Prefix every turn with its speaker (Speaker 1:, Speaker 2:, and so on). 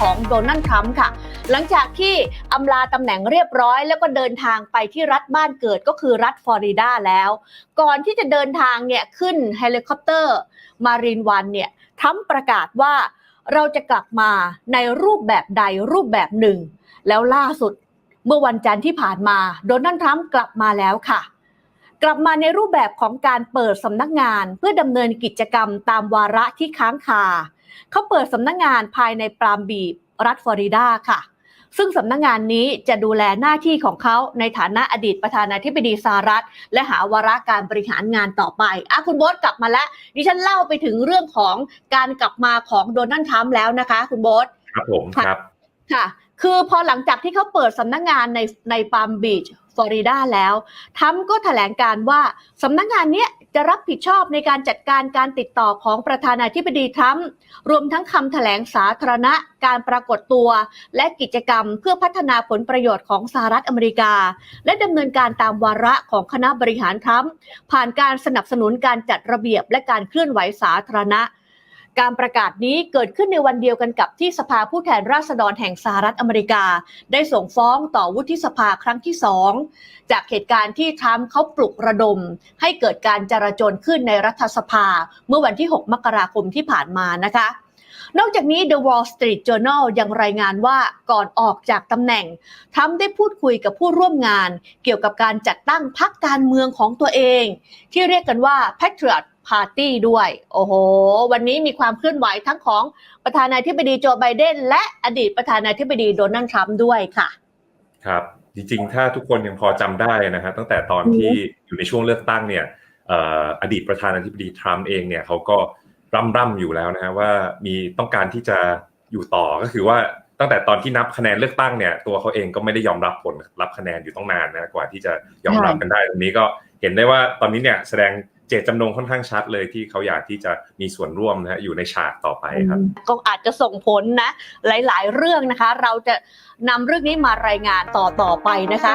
Speaker 1: ของโดนัลด์ทรัมป์ค่ะ หลังจากที่อำลาตำแหน่งเรียบร้อย แล้วก็เดินทางไปที่รัฐบ้านเกิดก็คือรัฐฟลอริดาแล้ว ก่อนที่จะเดินทางเนี่ยขึ้นเฮลิคอปเตอร์มารีนวันเนี่ยทรัมป์ประกาศว่าเราจะกลับมาในรูปแบบใดรูปแบบหนึ่ง แล้วล่าสุดเมื่อวันจันทร์ที่ผ่านมาโดนัลด์ทรัมป์กลับมาแล้วค่ะ กลับมาในรูปแบบของการเปิดสำนักงานเพื่อดำเนินกิจกรรมตามวาระที่ค้างคา เขาเปิดสำนักงานภายในปรามบีรัฐฟลอริดาค่ะ ซึ่งสำนักงานนี้จะดูแลหน้าที่ของเขาในฐานะอดีตประธานาธิบดีสหรัฐ และหาวาระการบริหารงานต่อไปอะคุณโบ๊ทกลับมาแล้ว ดิฉันเล่าไปถึงเรื่องของการกลับมาของโดนัลด์ทรัมป์แล้วนะคะ คุณโบ๊ท
Speaker 2: ครับผม
Speaker 1: ค
Speaker 2: รับ
Speaker 1: ค่ะ คือพอหลังจากที่เขาเปิดสำนักงานในในปาล์มบีชฟลอริดาแล้วทรัมก็แถลงการว่าสำนักงานเนี้ยจะรับผิดชอบในการจัดการการติดต่อของประธานาธิบดีทรัมรวมทั้งคำแถลงสาธารณะ การปรากฏตัว และกิจกรรมเพื่อพัฒนาผลประโยชน์ของสหรัฐอเมริกา และดำเนินการตามวาระของคณะบริหารทรัมผ่านการสนับสนุนการจัดระเบียบและการเคลื่อนไหวสาธารณะ การประกาศนี้เกิดขึ้นในวันเดียวกันกับที่สภาผู้แทนราษฎรแห่งสหรัฐอเมริกา ได้ส่งฟ้องต่อวุฒิสภาครั้งที่สองจากเหตุการณ์ที่ทรัมป์เขาปลุกระดม ให้เกิดการจราจรขึ้นในรัฐสภา เมื่อวันที่ 6 มกราคมที่ผ่านมานะคะนอกจากนี้ The Wall Street Journal ยังรายงานว่าก่อนออกจากตำแหน่งทรัมป์ได้พูดคุยกับผู้ร่วมงาน เกี่ยวกับการจัดตั้งพรรคการเมืองของตัวเอง ที่เรียกกันว่า Patriot Party ด้วย โอ้โห วันนี้มีความเคลื่อนไหวทั้งของประธานาธิบดีโจไบเดน และอดีตประธานาธิบดีโดนัลด์ทรัมป์ด้วยค่ะ
Speaker 2: ครับ จริงๆ ถ้าทุกคนยังพอจำได้นะฮะตั้งแต่ตอนที่อยู่ในช่วงเลือกตั้งเนี่ยเอ่ออดีตประธานาธิบดีทรัมป์เองเนี่ยเขาก็ร่ำร่ำอยู่แล้วนะฮะว่ามีต้องการที่จะอยู่ต่อก็คือว่าตั้งแต่ตอนที่นับคะแนนเลือกตั้งเนี่ยตัวเขาเองก็ไม่ได้ยอมรับผลรับคะแนนอยู่ต้องนานนะกว่าที่จะยอมรับกันได้ตรงนี้ก็เห็นได้ว่าตอนนี้เนี่ยแสดง เจตจำนงค่อนข้างชัดเลยที่เขาอยากที่จะมีส่วนร่วมนะฮะอยู่ในฉากต่อไปครับ
Speaker 1: ก็อาจจะส่งผลนะ หลาย ๆ เรื่องนะคะ เราจะนำเรื่องนี้มารายงานต่อๆไปนะคะ